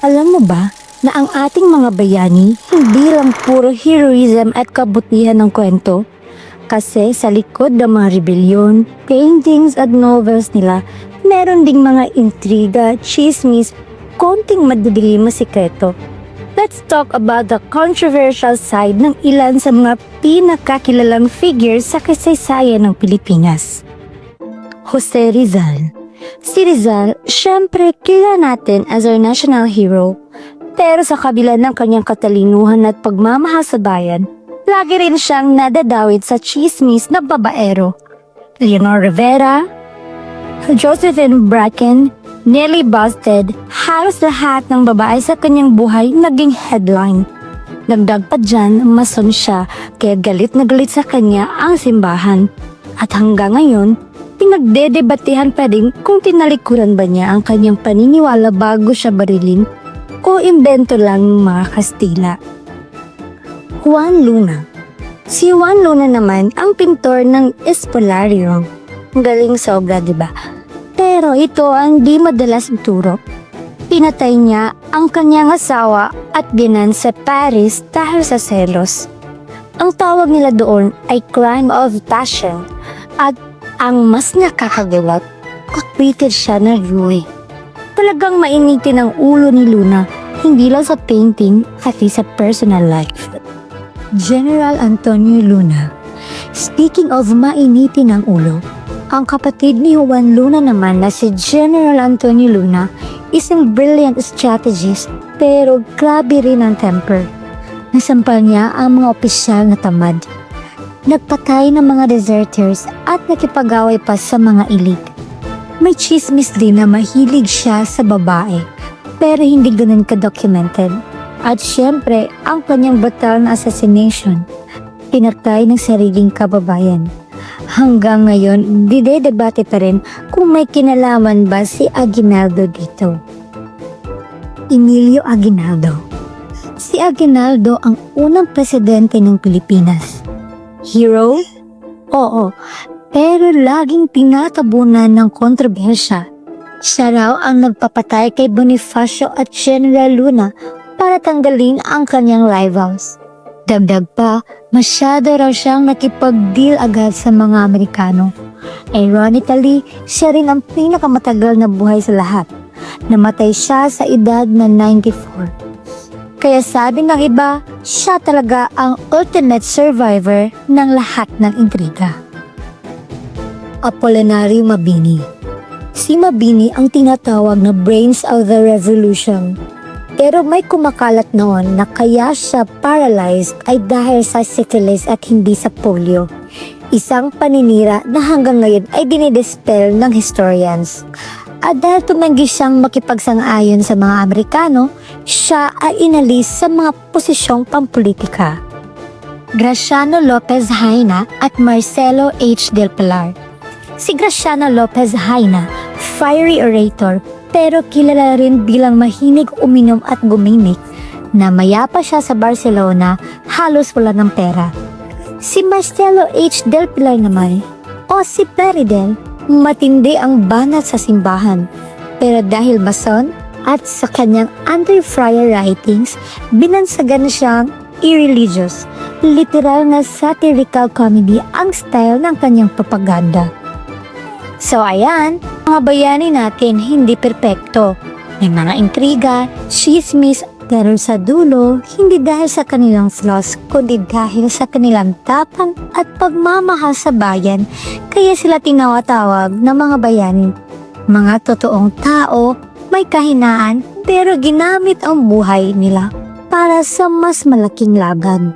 Alam mo ba na ang ating mga bayani hindi lang puro heroism at kabutihan ng kwento? Kasi sa likod ng mga rebellion, paintings at novels nila, meron ding mga intriga, chismis, konting madidilim na sikreto. Let's talk about the controversial side ng ilan sa mga pinakakilalang figures sa kasaysayan ng Pilipinas. Jose Rizal Si Rizal, syempre kilala natin as our national hero. Pero sa kabila ng kanyang katalinuhan at pagmamahal sa bayan, lagi rin siyang nadadawit sa chismis na babaero. Leonor Rivera, Josephine Bracken, Nelly Busted, halos lahat ng babae sa kanyang buhay naging headline. Dagdag pa dyan, mason siya kaya galit na galit sa kanya ang simbahan. At hanggang ngayon, pinagdedebatehan pa rin kung tinalikuran ba niya ang kanyang paniniwala bago siya barilin o imbento lang ng mga Kastila. Juan Luna Si Juan Luna naman ang pintor ng Espolario. Galing sobra, di ba? Pero ito ang di madalas ituro. Pinatay niya ang kanyang asawa at binan sa Paris dahil sa selos. Ang tawag nila doon ay crime of passion at ang mas nakakagalat, acquitted siya ng Rui. Talagang mainitin ang ulo ni Luna, hindi lang sa painting, pati sa personal life. General Antonio Luna Speaking of mainitin ang ulo, ang kapatid ni Juan Luna naman na si General Antonio Luna isang brilliant strategist pero grabe rin ang temper. Nasampal niya ang mga opisyal na tamad nagpatay ng mga deserters at nakipag-away pa sa mga elite. May chismis din na mahilig siya sa babae, pero hindi ganun ka-documented. At syempre, ang kanyang brutal na assassination, pinatay ng sariling kababayan. Hanggang ngayon, didedebate pa rin kung may kinalaman ba si Aguinaldo dito. Emilio Aguinaldo Si Aguinaldo ang unang presidente ng Pilipinas. Hero? Oo, pero laging tinatabunan ng kontrobersya. Siya raw ang nagpapatay kay Bonifacio at General Luna para tanggalin ang kanyang rivals. Dagdag pa, masyado raw siyang nakipag-deal agad sa mga Amerikano. Ironically, siya rin ang pinakamatagal na buhay sa lahat. Namatay siya sa edad na 94. Kaya sabi ng iba, siya talaga ang ultimate survivor ng lahat ng intriga. Apolinario Mabini Si Mabini ang tinatawag na brains of the revolution. Pero may kumakalat noon na kaya siya paralyzed ay dahil sa syphilis at hindi sa polio. Isang paninira na hanggang ngayon ay dinidispel ng historians. At dahil tumanggi siyang makipagsang-ayon sa mga Amerikano, siya ay inalis sa mga posisyong pampolitika. Graciano Lopez Haina at Marcelo H. Del Pilar Si Graciano Lopez Haina, fiery orator pero kilala rin bilang mahinig uminom at gumimik na mayapa siya sa Barcelona halos wala ng pera. Si Marcelo H. Del Pilar naman o si Plaridel, matindi ang banat sa simbahan pero dahil mason at sa kanyang anti-friar writings, binansagan siyang irreligious. Literal na satirical comedy ang style ng kanyang propaganda. So ayan, mga bayani natin hindi perpekto. May mga intriga, chismis, pero sa dulo, hindi dahil sa kanilang flaws, kundi dahil sa kanilang tapang at pagmamahal sa bayan, kaya sila tinawatawag na mga bayani. Mga totoong tao, may kahinaan, pero ginamit ang buhay nila para sa mas malaking laban.